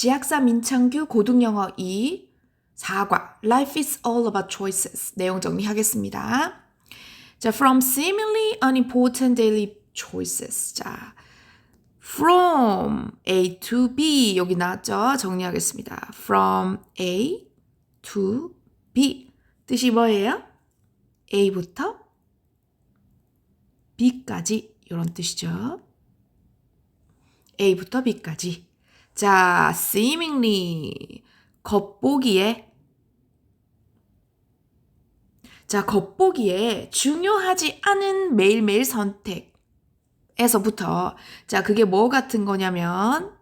지학사 민창규 고등영어 2 4과 Life is all about choices 내용 정리하겠습니다. 자, from seemingly unimportant daily choices. 자, from A to B 여기 나왔죠? 정리하겠습니다. from A to B 뜻이 뭐예요? A부터 B까지 이런 뜻이죠. A부터 B까지. 자, seemingly 겉보기에 자, 겉보기에 중요하지 않은 매일매일 선택에서부터 자, 그게 뭐 같은 거냐면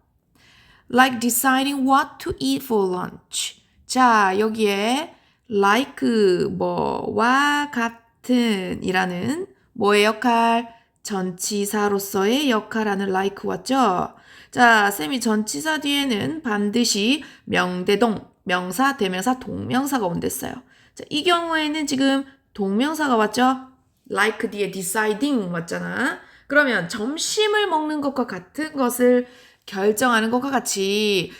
like deciding what to eat for lunch. 자, 여기에 like 뭐와 같은 이라는 뭐의 역할? 전치사로서의 역할하는 like 왔죠? 자, 쌤이 전치사 뒤에는 반드시 명대동, 명사, 대명사, 동명사가 온댔어요. 자, 이 경우에는 지금 동명사가 왔죠? like 뒤에 deciding 왔잖아. 그러면 점심을 먹는 것과 같은 것을 결정하는 것과 같이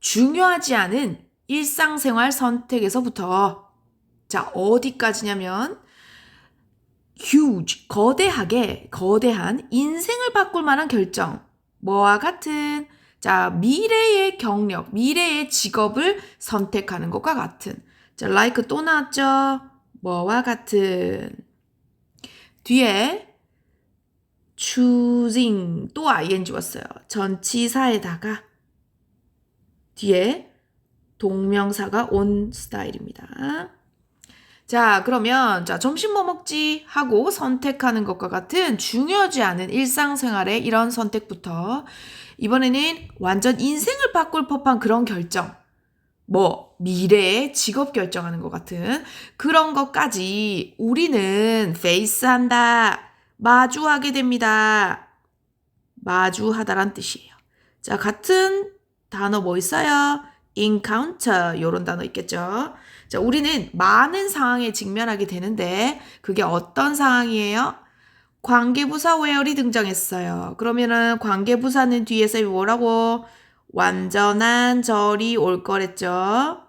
중요하지 않은 일상생활 선택에서부터 자, 어디까지냐면 huge, 거대하게, 거대한 인생을 바꿀 만한 결정. 뭐와 같은 자, 미래의 경력, 미래의 직업을 선택하는 것과 같은. 자, like 또 나왔죠? 뭐와 같은. 뒤에 choosing 또 ing 왔어요. 전치사에다가 뒤에 동명사가 온 스타일입니다. 자, 그러면 자, 점심 뭐 먹지 하고 선택하는 것과 같은 중요하지 않은 일상생활의 이런 선택부터 이번에는 완전 인생을 바꿀 법한 그런 결정. 뭐 미래의 직업 결정하는 것 같은 그런 것까지 우리는 페이스한다. 마주하게 됩니다. 마주하다란 뜻이에요. 자, 같은 단어 뭐 있어요? Encounter 요런 단어 있겠죠. 자, 우리는 많은 상황에 직면하게 되는데 그게 어떤 상황이에요? 관계부사 where이 등장했어요. 그러면은 관계부사는 뒤에서 뭐라고? 완전한 절이 올 거랬죠.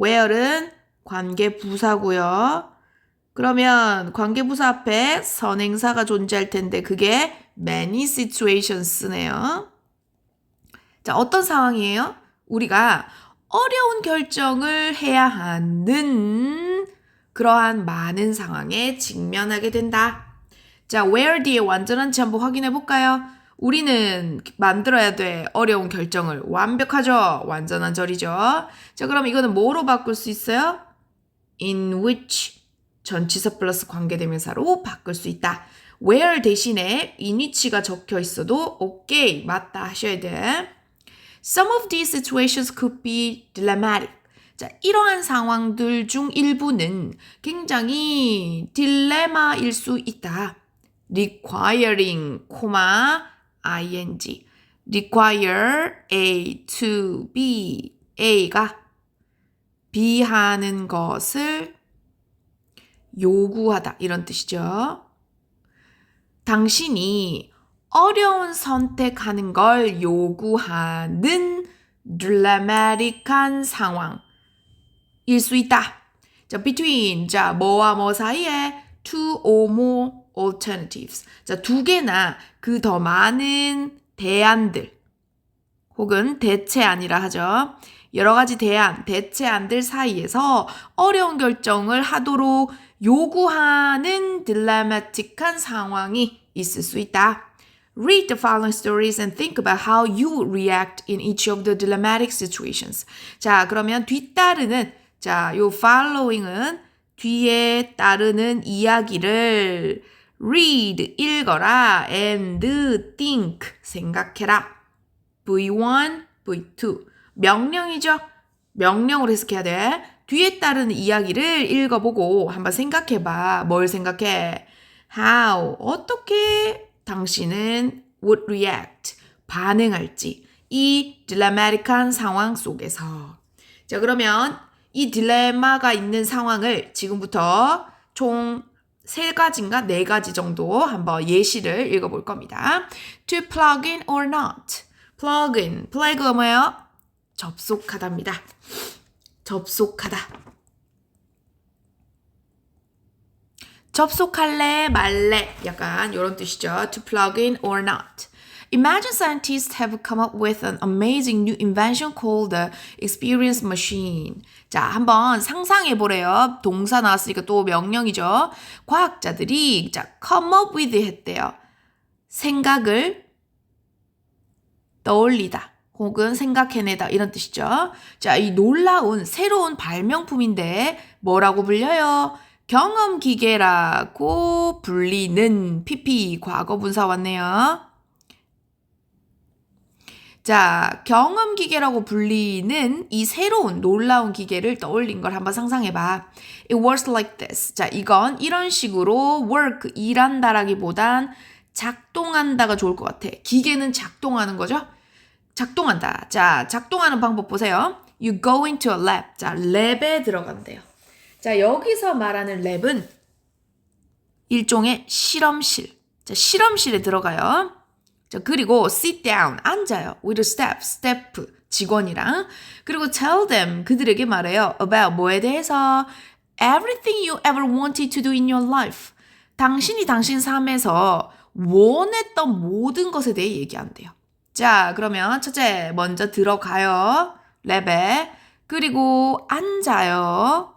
where은 관계부사고요. 그러면 관계부사 앞에 선행사가 존재할 텐데 그게 many situations네요. 자, 어떤 상황이에요? 우리가 어려운 결정을 해야 하는 그러한 많은 상황에 직면하게 된다. 자, where 뒤에 완전한지 한번 확인해 볼까요? 우리는 만들어야 돼. 어려운 결정을. 완벽하죠? 완전한 절이죠? 자, 그럼 이거는 뭐로 바꿀 수 있어요? in which 전치사 플러스 관계대명사로 바꿀 수 있다. where 대신에 in which가 적혀 있어도 오케이, 맞다 하셔야 돼. Some of these situations could be dilemmatic. 자, 이러한 상황들 중 일부는 굉장히 딜레마일 수 있다. requiring, ing, require A to B, A가 B 하는 것을 요구하다. 이런 뜻이죠. 당신이 어려운 선택하는 걸 요구하는 드라마틱한 상황일 수 있다. 자, between 자 뭐와 뭐 사이에 two or more alternatives. 자, 두 개나 그 더 많은 대안들 혹은 대체안이라 하죠. 여러 가지 대안, 대체안들 사이에서 어려운 결정을 하도록 요구하는 드라마틱한 상황이 있을 수 있다. Read the following stories and think about how you react in each of the dilemmatic situations. 자, 그러면 뒤따르는 자, 요 following은 뒤에 따르는 이야기를 read 읽어라 and think 생각해라. V1, V2 명령이죠. 명령으로 해석해야 돼. 뒤에 따르는 이야기를 읽어보고 한번 생각해봐. 뭘 생각해? How 어떻게 당신은 would react 반응할지 이 딜레마틱한 상황 속에서 자 그러면 이 딜레마가 있는 상황을 지금부터 총 세 가지인가 네 가지 정도 한번 예시를 읽어볼 겁니다. To plug in or not. plug in. plug가 뭐예요? 접속하다입니다. 접속하다. 접속할래 말래 약간 이런 뜻이죠. To plug in or not. Imagine scientists have come up with an amazing new invention called the experience machine. 자, 한번 상상해 보래요. 동사 나왔으니까 또 명령이죠. 과학자들이 자, come up with 했대요. 생각을 떠올리다. 혹은 생각해내다 이런 뜻이죠. 자, 이 놀라운 새로운 발명품인데 뭐라고 불려요? 경험 기계라고 불리는 PP 과거 분사 왔네요. 자, 경험 기계라고 불리는 이 새로운 놀라운 기계를 떠올린 걸 한번 상상해 봐. It works like this. 자, 이건 이런 식으로 work 일한다라기보단 작동한다가 좋을 것 같아. 기계는 작동하는 거죠? 작동한다. 자, 작동하는 방법 보세요. You go into a lab. 자, 랩에 들어간대요. 자, 여기서 말하는 랩은 일종의 실험실. 자, 실험실에 들어가요. 자, 그리고 sit down, 앉아요. with staff, 스태프, 직원이랑. 그리고 tell them, 그들에게 말해요. about 뭐에 대해서 everything you ever wanted to do in your life. 당신이 당신 삶에서 원했던 모든 것에 대해 얘기한대요. 자, 그러면 첫째, 먼저 들어가요. 랩에. 그리고 앉아요.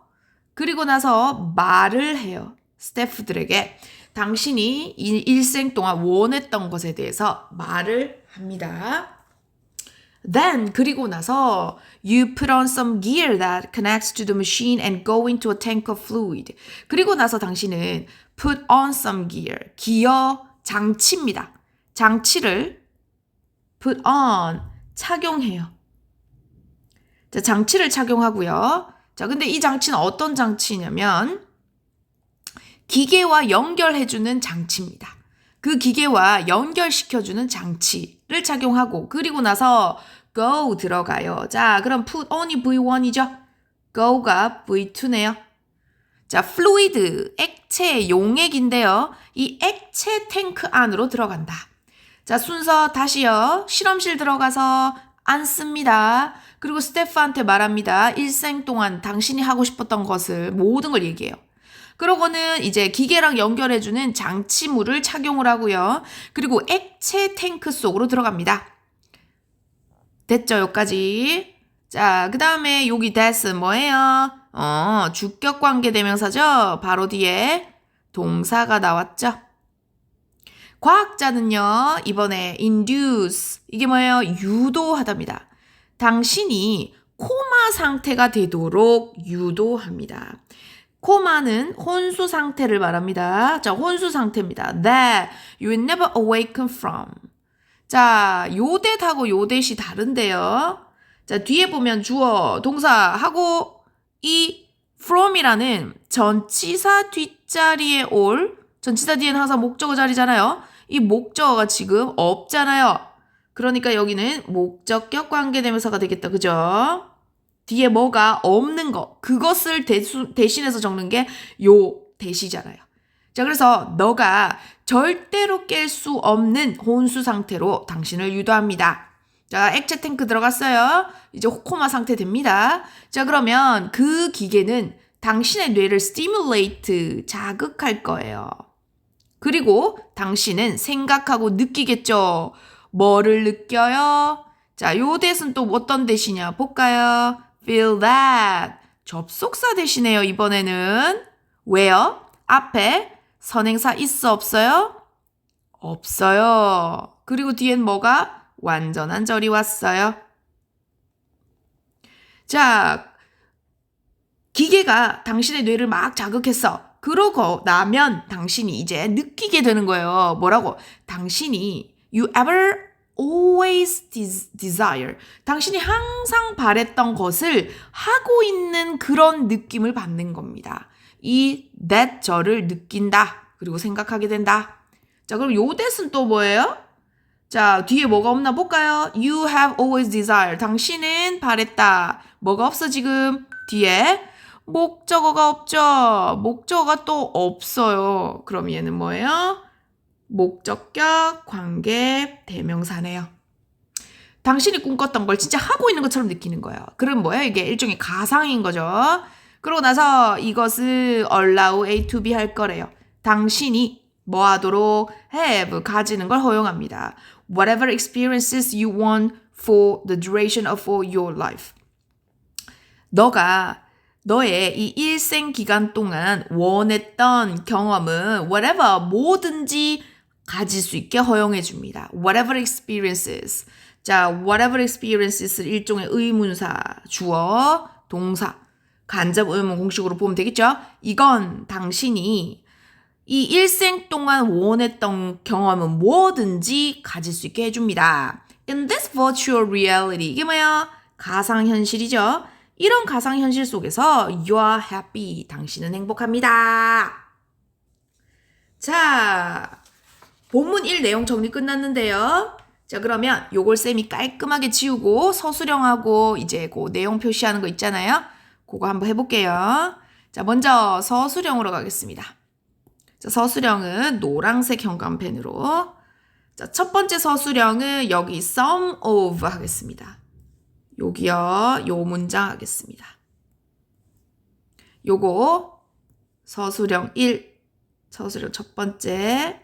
그리고 나서 말을 해요. 스태프들에게. 당신이 일생 동안 원했던 것에 대해서 말을 합니다. Then 그리고 나서 you put on some gear that connects to the machine and go into a tank of fluid. 그리고 나서 당신은 put on some gear 기어 장치입니다. 장치를 put on 착용해요. 자, 장치를 착용하고요. 자, 근데 이 장치는 어떤 장치냐면 기계와 연결해주는 장치입니다. 그 기계와 연결시켜주는 장치를 착용하고 그리고 나서 go 들어가요. 자, 그럼 put on이 V1이죠? go가 V2네요. 자, fluid, 액체, 용액인데요. 이 액체 탱크 안으로 들어간다. 자, 순서 다시요. 실험실 들어가서 앉습니다. 그리고 스태프한테 말합니다. 일생 동안 당신이 하고 싶었던 것을 모든 걸 얘기해요. 그러고는 이제 기계랑 연결해주는 장치물을 착용을 하고요. 그리고 액체 탱크 속으로 들어갑니다. 됐죠, 여기까지. 자, 그 다음에 여기 that's 뭐예요? 어, 주격 관계 대명사죠? 바로 뒤에 동사가 나왔죠? 과학자는요, 이번에 induce, 이게 뭐예요? 유도하답니다. 당신이 코마 상태가 되도록 유도합니다. 코마는 혼수 상태를 말합니다. 자, 혼수 상태입니다. That you never awaken from. 자, 요댓하고 요댓이 다른데요. 자, 뒤에 보면 주어, 동사 하고 이 from이라는 전치사 뒷자리에 올 전치사 뒤에는 항상 목적어 자리잖아요. 이 목적어가 지금 없잖아요. 그러니까 여기는 목적격 관계대명사가 되겠다. 그죠? 뒤에 뭐가 없는 거 그것을 대수, 대신해서 적는 게 요 대시잖아요. 자 그래서 너가 절대로 깰 수 없는 혼수 상태로 당신을 유도합니다. 자 액체 탱크 들어갔어요. 이제 코마 상태 됩니다. 자 그러면 그 기계는 당신의 뇌를 stimulate 자극할 거예요. 그리고 당신은 생각하고 느끼겠죠. 뭐를 느껴요? 자, 요 대신 또 어떤 대시냐 볼까요? feel that. 접속사 대시네요, 이번에는. 왜요? 앞에 선행사 있어, 없어요? 없어요. 그리고 뒤엔 뭐가? 완전한 절이 왔어요. 자, 기계가 당신의 뇌를 막 자극했어. 그러고 나면 당신이 이제 느끼게 되는 거예요. 뭐라고? 당신이 you ever always desire. 당신이 항상 바랬던 것을 하고 있는 그런 느낌을 받는 겁니다. 이 that 저를 느낀다. 그리고 생각하게 된다. 자, 그럼 요 that은 또 뭐예요? 자, 뒤에 뭐가 없나 볼까요? You have always desire. 당신은 바랬다. 뭐가 없어, 지금? 뒤에? 목적어가 없죠. 목적어가 또 없어요. 그럼 얘는 뭐예요? 목적격 관계 대명사네요. 당신이 꿈꿨던 걸 진짜 하고 있는 것처럼 느끼는 거예요. 그럼 뭐예요? 이게 일종의 가상인 거죠. 그러고 나서 이것을 allow A to B 할 거래요. 당신이 뭐 하도록 have 가지는 걸 허용합니다. Whatever experiences you want for the duration of your life. 너가 너의 이 일생 기간 동안 원했던 경험은 whatever 뭐든지 가질 수 있게 허용해 줍니다. whatever experiences. 자, whatever experiences 일종의 의문사, 주어, 동사, 간접 의문 공식으로 보면 되겠죠? 이건 당신이 이 일생 동안 원했던 경험은 뭐든지 가질 수 있게 해줍니다. In this virtual reality. 이게 뭐야? 가상현실이죠? 이런 가상현실 속에서 you are happy. 당신은 행복합니다. 자, 본문 1 내용 정리 끝났는데요. 자, 그러면 요걸 쌤이 깔끔하게 지우고 서술형하고 이제 그 내용 표시하는 거 있잖아요. 그거 한번 해볼게요. 자, 먼저 서술형으로 가겠습니다. 자, 서술형은 노란색 형광펜으로. 자, 첫 번째 서술형은 여기 some of 하겠습니다. 여기요, 요 문장 하겠습니다. 요거 서술형 1, 서술형 첫 번째.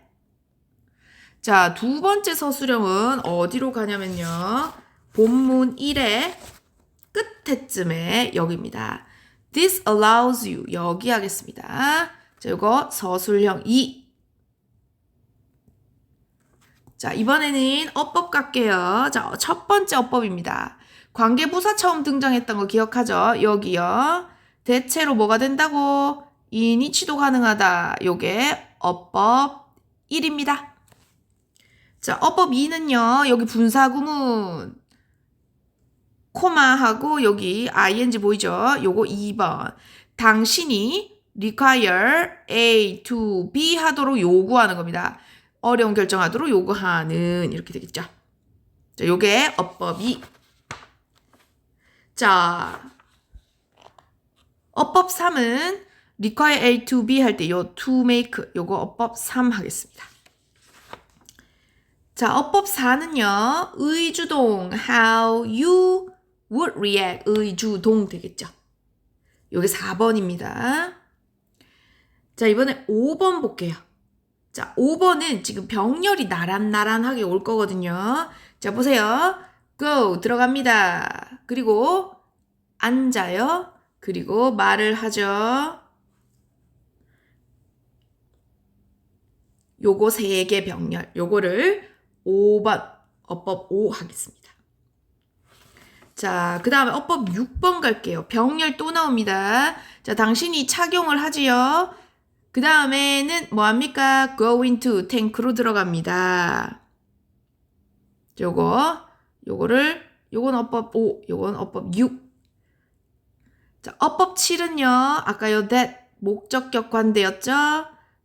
자, 두 번째 서술형은 어디로 가냐면요. 본문 1의 끝에쯤에 여기입니다. This allows you 여기 하겠습니다. 자, 이거 서술형 2. 자, 이번에는 어법 갈게요. 자, 첫 번째 어법입니다. 관계부사 처음 등장했던 거 기억하죠? 여기요. 대체로 뭐가 된다고? 인이치도 가능하다. 요게 어법 1입니다. 자, 어법 2는요. 여기 분사구문 코마하고 여기 ing 보이죠? 요거 2번. 당신이 require A to B 하도록 요구하는 겁니다. 어려운 결정하도록 요구하는 이렇게 되겠죠. 자, 요게 어법 2. 자, 어법 3은 require A to B 할 때 요 to make 요거 어법 3 하겠습니다. 자, 어법 4는요. 의주동 how you would react 의주동 되겠죠. 요게 4번입니다. 자, 이번에 5번 볼게요. 자, 5번은 지금 병렬이 나란나란하게 올 거거든요. 자, 보세요. Go 들어갑니다. 그리고 앉아요. 그리고 말을 하죠. 요거 세 개 병렬. 요거를 5번 어법 5 하겠습니다. 자, 그 다음에 어법 6번 갈게요. 병렬 또 나옵니다. 자, 당신이 착용을 하지요. 그 다음에는 뭐합니까? go into tank로 들어갑니다. 요거, 요거를, 요건 어법 5, 요건 어법 6. 자, 어법 7은요. 아까 요 that 목적격 관대였죠?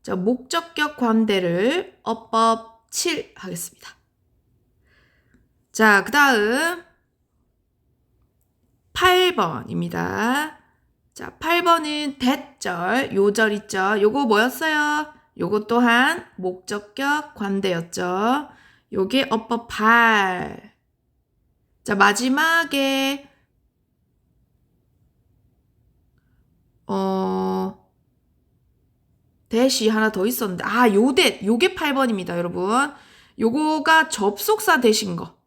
자, 목적격 관대를 어법 7 하겠습니다. 자, 그 다음 8번입니다. 자, 8번은 대절, 요절 있죠. 요거 뭐였어요? 요거 또한 목적격 관대였죠. 요게 어법 8. 자, 마지막에 어 대시 하나 더 있었는데 아, 요대 요게 8번입니다, 여러분. 요거가 접속사 대신 거.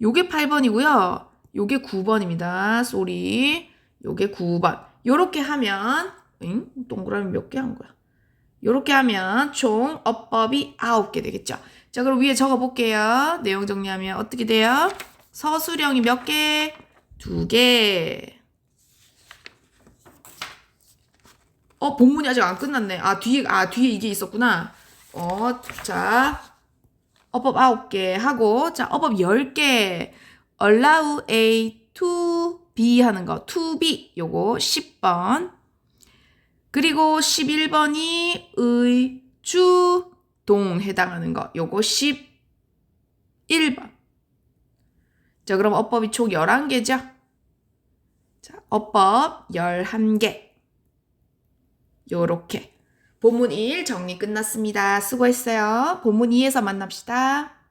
요게 8번이고요. 요게 9번입니다. 쏘리. 요게 9번. 요렇게 하면 응? 동그라미 몇 개 한 거야? 요렇게 하면 총 어법이 9개 되겠죠. 자, 그럼 위에 적어 볼게요. 내용 정리하면 어떻게 돼요? 서술형이 몇 개? 두 개. 어, 본문이 아직 안 끝났네. 아, 뒤에, 아, 뒤에 이게 있었구나. 어, 자. 어법 9개 하고, 자, 어법 10개. allow A to B 하는 거, to B. 요거 10번. 그리고 11번이 의, 주, 동 해당하는 거. 요거 11번. 자, 그럼 어법이 총 11개죠? 자, 어법 11개. 요렇게. 본문 1 정리 끝났습니다. 수고했어요. 본문 2에서 만납시다.